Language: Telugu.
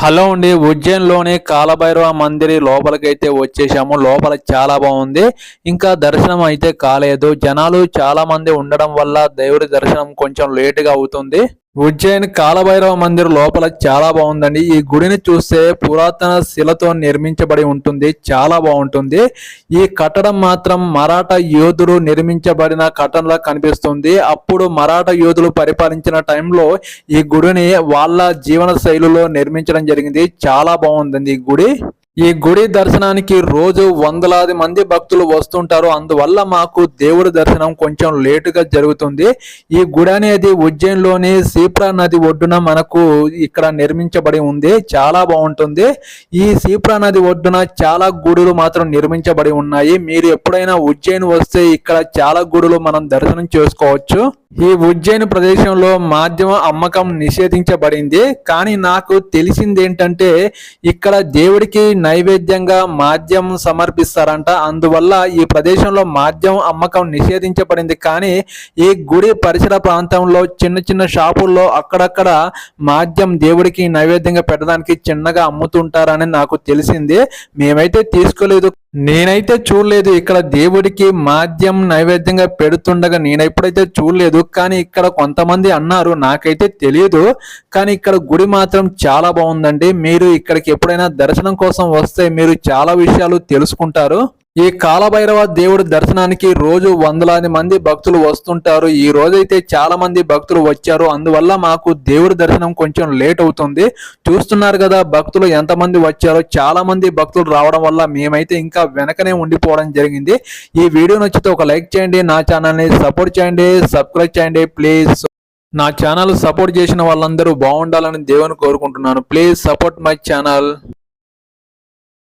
హలో అండి ఉజ్జయిన్లోని కాలభైరవ మందిరి లోపలికైతే వచ్చేసాము. లోపల చాలా బాగుంది. ఇంకా దర్శనం అయితే కాలేదు. జనాలు చాలా మంది ఉండడం వల్ల దేవుడి దర్శనం కొంచెం లేటుగా అవుతుంది. ఉజ్జయిన్ కాలభైరవ మందిర్ లోపల చాలా బాగుందండి. ఈ గుడిని చూస్తే పురాతన శిలతో నిర్మించబడి ఉంటుంది. చాలా బాగుంటుంది. ఈ కట్టడం మాత్రం మరాఠా యోధుడు నిర్మించబడిన కట్టడంలా కనిపిస్తుంది. అప్పుడు మరాఠా యోధులు పరిపాలించిన టైంలో ఈ గుడిని వాళ్ళ జీవన శైలిలో నిర్మించడం జరిగింది. చాలా బాగుందండి ఈ గుడి. ఈ గుడి దర్శనానికి రోజు వందలాది మంది భక్తులు వస్తుంటారు. అందువల్ల మాకు దేవుడి దర్శనం కొంచెం లేటుగా జరుగుతుంది. ఈ గుడి అనేది ఉజ్జయిన్లోని సీప్రా నది ఒడ్డున మనకు ఇక్కడ నిర్మించబడి ఉంది. చాలా బాగుంటుంది. ఈ సీప్రా నది ఒడ్డున చాలా గుడులు మాత్రం నిర్మించబడి ఉన్నాయి. మీరు ఎప్పుడైనా ఉజ్జయిన్ వస్తే ఇక్కడ చాలా గుడులు మనం దర్శనం చేసుకోవచ్చు. ఈ ఉజ్జయిన్ ప్రదేశంలో మాధ్యమ అమ్మకం నిషేధించబడింది. కానీ నాకు తెలిసింది ఏంటంటే ఇక్కడ దేవుడికి నైవేద్యంగా మాద్యం సమర్పిస్తారంట. అందువల్ల ఈ ప్రదేశంలో మాద్యం అమ్మకం నిషేధించబడింది. కానీ ఈ గుడి పరిసర ప్రాంతంలో చిన్న చిన్న షాపుల్లో అక్కడక్కడ మాద్యం దేవుడికి నైవేద్యంగా పెట్టడానికి చిన్నగా అమ్ముతుంటారని నాకు తెలిసింది. మేమైతే తీసుకోలేదు. నేనైతే చూడలేదు. ఇక్కడ దేవుడికి మాద్యం నైవేద్యంగా పెడుతుండగా నేను ఎప్పుడైతే చూడలేదు. కానీ ఇక్కడ కొంతమంది అన్నారు నాకైతే తెలియదు కానీ ఇక్కడ గుడి మాత్రం చాలా బాగుందండి. మీరు ఇక్కడికి ఎప్పుడైనా దర్శనం కోసం వస్తే మీరు చాలా విషయాలు తెలుసుకుంటారు. ఈ కాలభైరవ దేవుడి దర్శనానికి రోజు వందలాది మంది భక్తులు వస్తుంటారు. ఈ రోజైతే చాలా మంది భక్తులు వచ్చారు. అందువల్ల మాకు దేవుడి దర్శనం కొంచెం లేట్ అవుతుంది. చూస్తున్నారు కదా భక్తులు ఎంతమంది వచ్చారో చాలా మంది భక్తులు రావడం వల్ల మేమైతే ఇంకా వెనకనే ఉండిపోవడం జరిగింది. ఈ వీడియో నచ్చితే ఒక లైక్ చేయండి నా ఛానల్ని సపోర్ట్ చేయండి సబ్స్క్రైబ్ చేయండి ప్లీజ్. నా ఛానల్ సపోర్ట్ చేసిన వాళ్ళందరూ బాగుండాలని దేవుని కోరుకుంటున్నాను. Please support my channel.